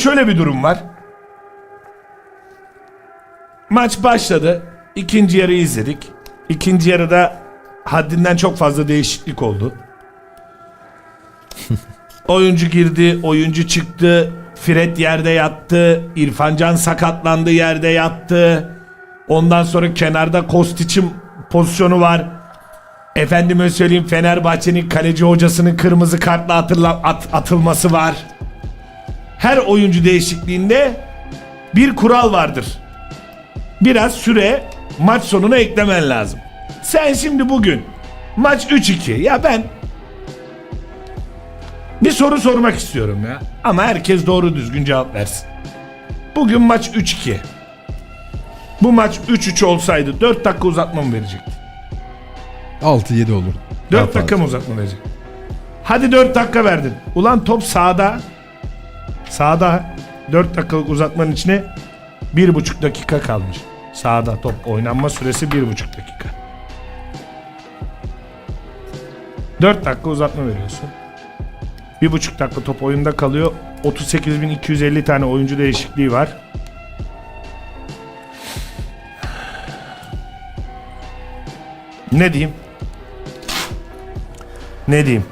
Şöyle bir durum var. Maç başladı. İkinci yarı izledik. İkinci yarıda haddinden çok fazla değişiklik oldu. oyuncu girdi, oyuncu çıktı. Fred yerde yattı. İrfancan sakatlandı yerde yattı. Ondan sonra kenarda Kostiç'in pozisyonu var. Efendime söyleyeyim Fenerbahçe'nin kaleci hocasının kırmızı kartla atırla, at- atılması var. Her oyuncu değişikliğinde bir kural vardır. Biraz süre maç sonuna eklemen lazım. Sen şimdi bugün maç 3-2 ya ben bir soru sormak istiyorum ya. Ama herkes doğru düzgün cevap versin. Bugün maç 3-2. Bu maç 3-3 olsaydı 4 dakika uzatma mı verecekti? 6-7 olur. 4 Daha dakika mı uzatma verecek? Hadi 4 dakika verdin. Ulan top sağda. Sağda 4 dakikalık uzatmanın içine 1,5 dakika kalmış. Sağda top oynanma süresi 1,5 dakika. 4 dakika uzatma veriyorsun. 1,5 dakika top oyunda kalıyor. 38.250 tane oyuncu değişikliği var. Ne diyeyim? Ne diyeyim?